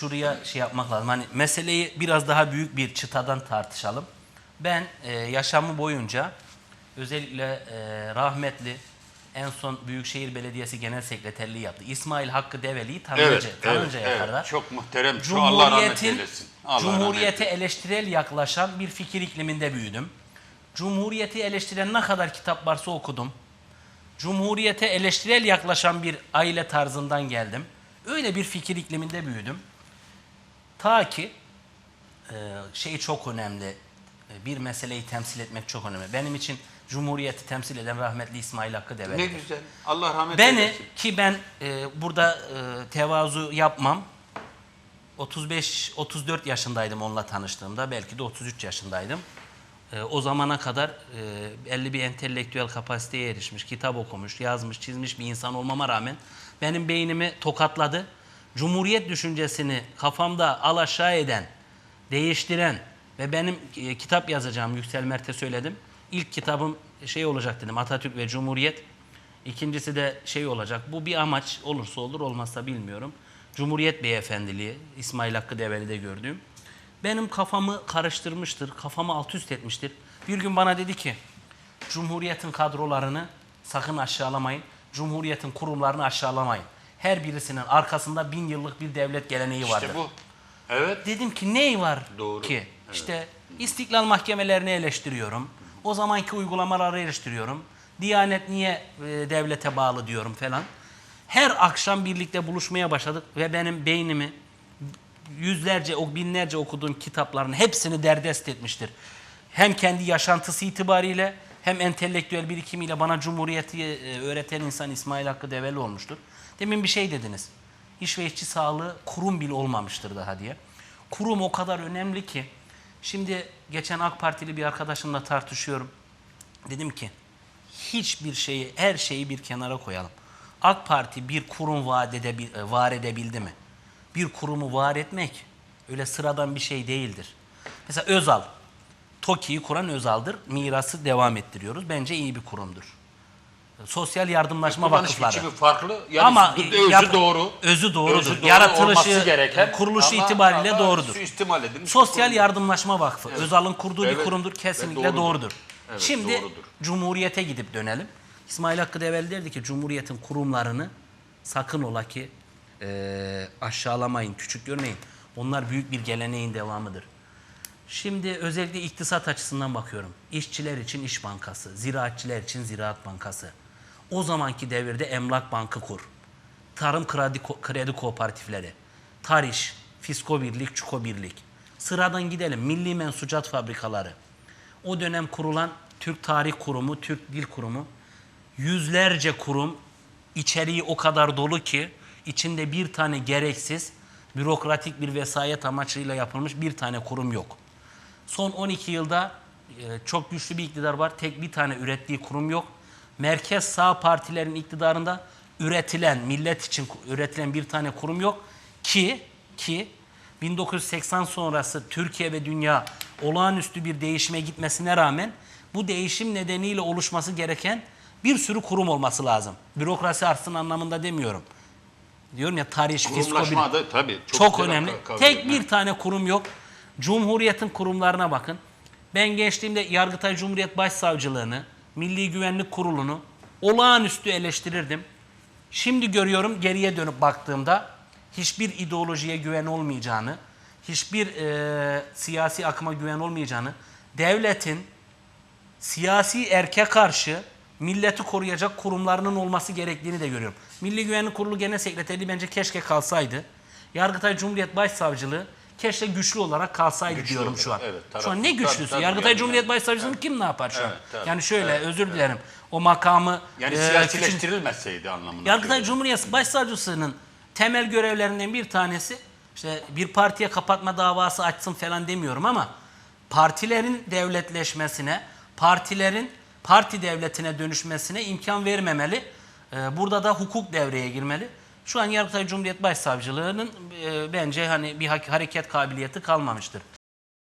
şuraya şey yapmak lazım. Hani meseleyi biraz daha büyük bir çıtadan tartışalım. Ben e, yaşamı boyunca özellikle e, rahmetli en son Büyükşehir Belediyesi Genel Sekreterliği yaptı. İsmail Hakkı Develi'yi tanınca, Evet, tanıncaya evet, kadar. evet. Çok muhterem. Şu Allah rahmet eylesin. Allah rahmet Cumhuriyete eylesin. eleştirel yaklaşan bir fikir ikliminde büyüdüm. Cumhuriyeti eleştiren ne kadar kitap varsa okudum. Cumhuriyete eleştirel yaklaşan bir aile tarzından geldim. Öyle bir fikir ikliminde büyüdüm. Ta ki e, şey çok önemli. e, Bir meseleyi temsil etmek çok önemli. Benim için Cumhuriyeti temsil eden rahmetli İsmail Hakkı Develi. Ne güzel. Allah rahmet Beni eylesin. ki ben e, burada e, tevazu yapmam. 35 34 yaşındaydım onunla tanıştığımda. Belki de 33 yaşındaydım. E, o zamana kadar e, belli bir entelektüel kapasiteye erişmiş, kitap okumuş, yazmış, çizmiş bir insan olmama rağmen benim beynimi tokatladı. Cumhuriyet düşüncesini kafamda alaşağı eden, değiştiren ve benim e, kitap yazacağım Yüksel Mert'e söyledim. İlk kitabım şey olacak dedim Atatürk ve Cumhuriyet. İkincisi de şey olacak. Bu bir amaç olursa olur olmazsa bilmiyorum. Cumhuriyet Beyefendiliği İsmail Hakkı Develi'de gördüğüm. Benim kafamı karıştırmıştır, kafamı alt üst etmiştir. Bir gün bana dedi ki Cumhuriyet'in kadrolarını sakın aşağılamayın. Cumhuriyet'in kurumlarını aşağılamayın. Her birisinin arkasında bin yıllık bir devlet geleneği vardır. İşte bu. Evet. Dedim ki ney var Doğru, ki? evet. İşte istiklal mahkemelerini eleştiriyorum. O zamanki uygulamaları eleştiriyorum. Diyanet niye e, devlete bağlı diyorum falan. Her akşam birlikte buluşmaya başladık ve benim beynimi yüzlerce, o binlerce okuduğum kitapların hepsini derdest etmiştir. Hem kendi yaşantısı itibariyle hem entelektüel birikimiyle bana Cumhuriyeti e, öğreten insan İsmail Hakkı Develi olmuştur. Demin bir şey dediniz. İş ve işçi sağlığı kurum bile olmamıştır daha diye. Kurum o kadar önemli ki. Şimdi geçen AK Partili bir arkadaşımla tartışıyorum. Dedim ki hiçbir şeyi, her şeyi bir kenara koyalım. AK Parti bir kurum vaat edebil, e, var edebildi mi? Bir kurumu var etmek öyle sıradan bir şey değildir. Mesela Özal, TOKİ'yi kuran Özal'dır. Mirası devam ettiriyoruz. Bence iyi bir kurumdur. Sosyal yardımlaşma Kullanış vakıfları. biçimi farklı. Yani Ama özü yap- doğru. Özü doğrudur. Özü doğru Yaratılışı, olması gereken. kuruluşu ama- itibariyle ama doğrudur. Suistimal edilmiş. Sosyal bir Yardımlaşma Vakfı. Özal'ın kurduğu bir Evet. kurumdur. Ve Kesinlikle doğrudur. doğrudur. Evet, Şimdi doğrudur. Cumhuriyete gidip dönelim. İsmail Hakkı Develi derdi ki Cumhuriyet'in kurumlarını sakın ola ki eee, aşağılamayın, küçük görmeyin. Onlar büyük bir geleneğin devamıdır. Şimdi özellikle iktisat açısından bakıyorum. İşçiler için İş Bankası, ziraatçiler için Ziraat Bankası. O zamanki devirde Emlak Bankı kur. Tarım kredi, kredi kooperatifleri, Tariş, Fisko Birlik, Çuko Birlik. Sıradan gidelim. Milli mensucat fabrikaları. O dönem kurulan Türk Tarih Kurumu, Türk Dil Kurumu. Yüzlerce kurum içeriği o kadar dolu ki içinde bir tane gereksiz bürokratik bir vesayet amaçıyla yapılmış bir tane kurum yok. Son 12 yılda e, çok güçlü bir iktidar var. Tek bir tane ürettiği kurum yok. Merkez sağ partilerin iktidarında üretilen, millet için üretilen bir tane kurum yok ki ki 1980 sonrası Türkiye ve dünya olağanüstü bir değişime gitmesine rağmen bu değişim nedeniyle oluşması gereken bir sürü kurum olması lazım. Bürokrasi artsın anlamında demiyorum. Diyorum ya tarih, fisko, Kurumlaşma bir- da tabii. çok, güzel önemli. Tek bir tane kurum yok. Cumhuriyetin kurumlarına bakın. Ben gençliğimde Yargıtay Cumhuriyet Başsavcılığını, Milli Güvenlik Kurulu'nu olağanüstü eleştirirdim. Şimdi görüyorum geriye dönüp baktığımda hiçbir ideolojiye güven olmayacağını, hiçbir e, siyasi akıma güven olmayacağını, devletin siyasi erke karşı milleti koruyacak kurumlarının olması gerektiğini de görüyorum. Milli Güvenlik Kurulu Genel Sekreterliği bence keşke kalsaydı. Yargıtay Cumhuriyet Başsavcılığı keşke güçlü olarak kalsaydı Güçlü diyorum olur, şu an. evet, şu an ne güçlüsü? tabii, Yargıtay yani- Cumhuriyet Başsavcılığını kim ne yapar şu an? Evet, tabii. Yani şöyle Evet, özür dilerim. O makamı Yani e, küçük- anlamında. Yargıtay. Cumhuriyet Başsavcısının temel görevlerinden bir tanesi işte bir partiye kapatma davası açsın falan demiyorum ama partilerin devletleşmesine, partilerin parti devletine dönüşmesine imkan vermemeli. Ee, Burada da hukuk devreye girmeli. Şu an Yargıtay Cumhuriyet Başsavcılığının e, bence hani bir ha- hareket kabiliyeti kalmamıştır.